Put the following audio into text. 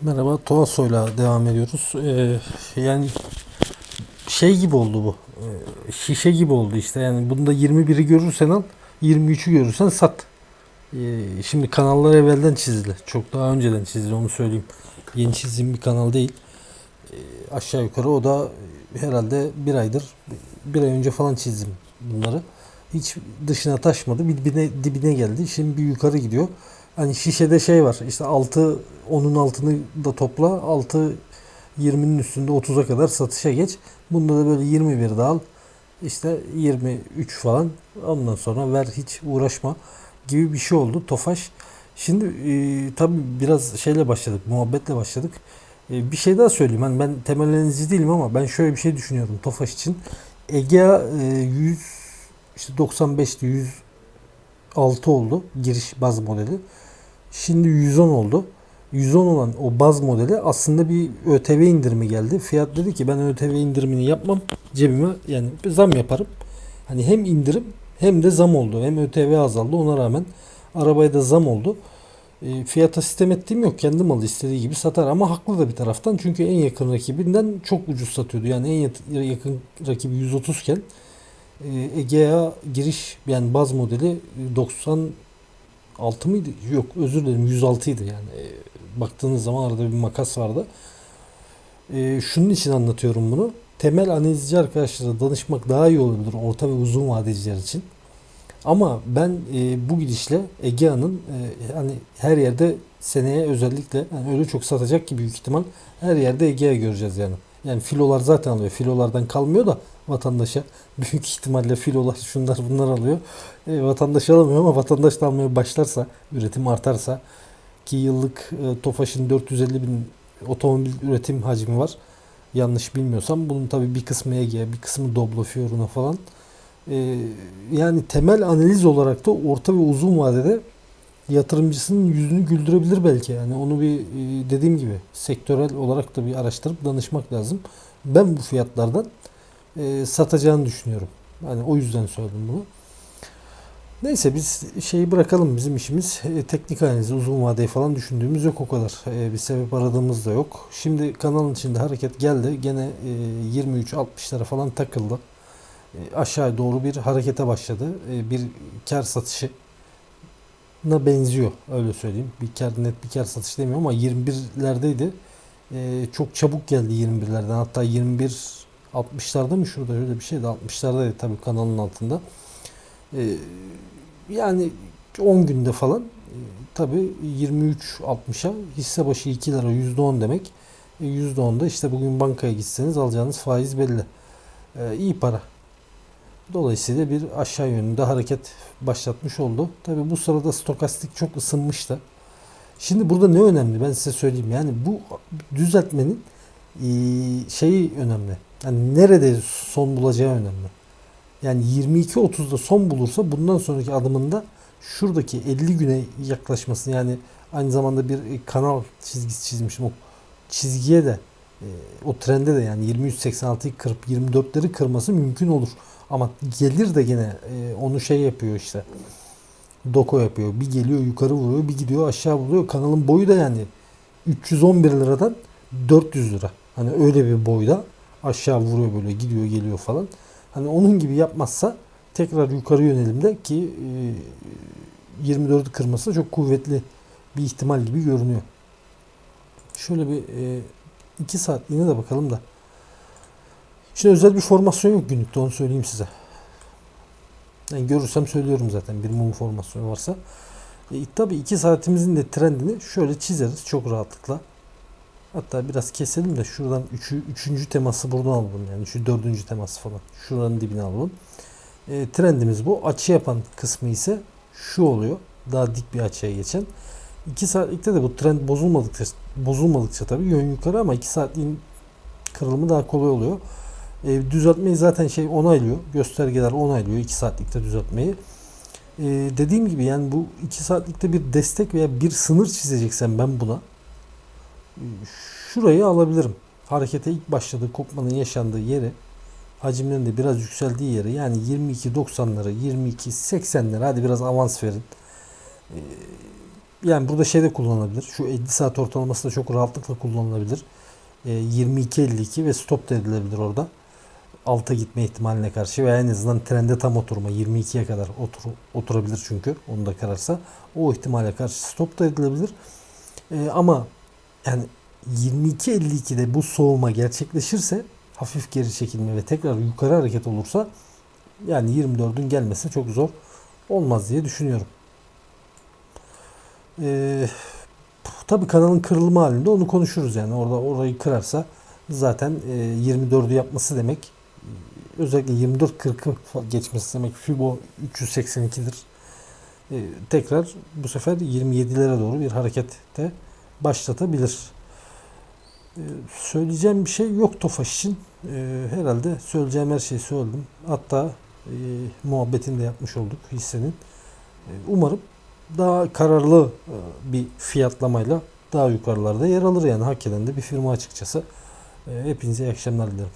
Merhaba, Toaso'yla devam ediyoruz. Ee, yani şey gibi oldu bu. Ee, şişe gibi oldu işte. Yani bunda 21'i görürsen al, 23'ü görürsen sat. Ee, şimdi kanallar evvelden çizili. Çok daha önceden çizili onu söyleyeyim. Yeni çizdiğim bir kanal değil. Ee, aşağı yukarı o da herhalde bir aydır, bir ay önce falan çizdim bunları. Hiç dışına taşmadı. Dibine, dibine geldi. Şimdi bir yukarı gidiyor. Hani şişede şey var. İşte altı onun altını da topla. Altı 20'nin üstünde 30'a kadar satışa geç. Bunda da böyle 21 de al. İşte 23 falan. Ondan sonra ver hiç uğraşma gibi bir şey oldu Tofaş. Şimdi e, tabii biraz şeyle başladık. Muhabbetle başladık. E, bir şey daha söyleyeyim. Hani ben temel değilim ama ben şöyle bir şey düşünüyorum Tofaş için. Egea e, 100 işte 95'ti 106 oldu giriş baz modeli. Şimdi 110 oldu. 110 olan o baz modeli aslında bir ÖTV indirimi geldi. Fiyat dedi ki ben ÖTV indirimini yapmam. Cebime yani bir zam yaparım. Hani hem indirim hem de zam oldu. Hem ÖTV azaldı ona rağmen arabaya da zam oldu. E, fiyata sistem ettiğim yok. Kendi malı istediği gibi satar ama haklı da bir taraftan. Çünkü en yakın rakibinden çok ucuz satıyordu. Yani en yakın rakibi 130 iken e, Egea giriş yani baz modeli 90 6 mıydı? Yok özür dilerim 106 idi yani. E, baktığınız zaman arada bir makas vardı. E, şunun için anlatıyorum bunu. Temel analizci arkadaşlara danışmak daha iyi olabilir orta ve uzun vadeciler için. Ama ben e, bu gidişle Egea'nın e, hani her yerde seneye özellikle yani öyle çok satacak ki büyük ihtimal her yerde Egea göreceğiz yani. Yani filolar zaten alıyor. Filolardan kalmıyor da vatandaşa büyük ihtimalle filolar şunlar bunlar alıyor. E, vatandaş alamıyor ama vatandaş da almaya başlarsa, üretim artarsa ki yıllık e, Tofaş'ın 450 bin otomobil üretim hacmi var. Yanlış bilmiyorsam bunun tabii bir kısmı Ege, bir kısmı Doblo Fiorino falan. E, yani temel analiz olarak da orta ve uzun vadede yatırımcısının yüzünü güldürebilir belki. Yani onu bir e, dediğim gibi sektörel olarak da bir araştırıp danışmak lazım. Ben bu fiyatlardan e, satacağını düşünüyorum. Yani o yüzden söyledim bunu. Neyse biz şeyi bırakalım bizim işimiz e, teknik analizi uzun vadeli falan düşündüğümüz yok o kadar. E, bir sebep aradığımız da yok. Şimdi kanalın içinde hareket geldi. Gene e, 23-60'lara falan takıldı. E, aşağı doğru bir harekete başladı. E, bir kar satışı na benziyor öyle söyleyeyim. Bir kar net bir kar satış demiyorum ama 21'lerdeydi. E, çok çabuk geldi 21'lerden. Hatta 21 60'larda mı şurada öyle bir şeydi. 60'lardaydı tabii kanalın altında. E, yani 10 günde falan e, tabii 23.60'a hisse başı 2 lira %10 demek. E, %10'da işte bugün bankaya gitseniz alacağınız faiz belli. E, iyi para. Dolayısıyla bir aşağı yönünde hareket başlatmış oldu. Tabi bu sırada stokastik çok ısınmıştı. Şimdi burada ne önemli ben size söyleyeyim. Yani bu düzeltmenin e, şeyi önemli. Yani nerede son bulacağı önemli. Yani 22.30'da son bulursa bundan sonraki adımında şuradaki 50 güne yaklaşmasını yani aynı zamanda bir kanal çizgisi çizmişim. O çizgiye de o trende de yani 23.86'yı kırıp 24'leri kırması mümkün olur. Ama gelir de gene e, onu şey yapıyor işte. Doko yapıyor. Bir geliyor yukarı vuruyor, bir gidiyor aşağı vuruyor. Kanalın boyu da yani 311 liradan 400 lira. Hani öyle bir boyda aşağı vuruyor böyle gidiyor geliyor falan. Hani onun gibi yapmazsa tekrar yukarı yönelimde ki e, 24'ü kırması çok kuvvetli bir ihtimal gibi görünüyor. Şöyle bir 2 e, saat yine de bakalım da. Şimdi özel bir formasyon yok günlükte onu söyleyeyim size. Yani görürsem söylüyorum zaten bir mum formasyonu varsa. E, tabii 2 saatimizin de trendini şöyle çizeriz çok rahatlıkla. Hatta biraz keselim de şuradan üçü, üçüncü teması buradan alalım yani şu dördüncü teması falan. Şuranın dibine alalım. E, trendimiz bu. Açı yapan kısmı ise şu oluyor. Daha dik bir açıya geçen. 2 saatlikte de bu trend bozulmadıkça bozulmadıkça tabii yön yukarı ama 2 saatliğin kırılımı daha kolay oluyor. E, düzeltmeyi zaten şey onaylıyor. Göstergeler onaylıyor 2 saatlikte düzeltmeyi. E, dediğim gibi yani bu 2 saatlikte bir destek veya bir sınır çizeceksem ben buna şurayı alabilirim. Harekete ilk başladığı kopmanın yaşandığı yeri hacimlerin de biraz yükseldiği yeri yani 22.90'ları 22.80'leri hadi biraz avans verin. E, yani burada şey de kullanılabilir. Şu 50 saat ortalaması da çok rahatlıkla kullanılabilir. E, 22-52 ve stop da edilebilir orada. Alta gitme ihtimaline karşı veya en azından trende tam oturma 22'ye kadar otur, oturabilir çünkü onu da kararsa. O ihtimale karşı stop da edilebilir. E, ama yani 22.52'de bu soğuma gerçekleşirse hafif geri çekilme ve tekrar yukarı hareket olursa yani 24'ün gelmesi çok zor olmaz diye düşünüyorum. Ee, tabii kanalın kırılma halinde onu konuşuruz yani orada orayı kırarsa zaten e, 24'ü yapması demek e, özellikle 24-40'ı geçmesi demek Fibo 382'dir. E, tekrar bu sefer 27'lere doğru bir harekette başlatabilir. Ee, söyleyeceğim bir şey yok Tofaş için. Ee, herhalde söyleyeceğim her şeyi söyledim. Hatta e, muhabbetini de yapmış olduk hissenin. Ee, umarım daha kararlı e, bir fiyatlamayla daha yukarılarda yer alır yani hak eden de bir firma açıkçası. Ee, hepinize iyi akşamlar dilerim.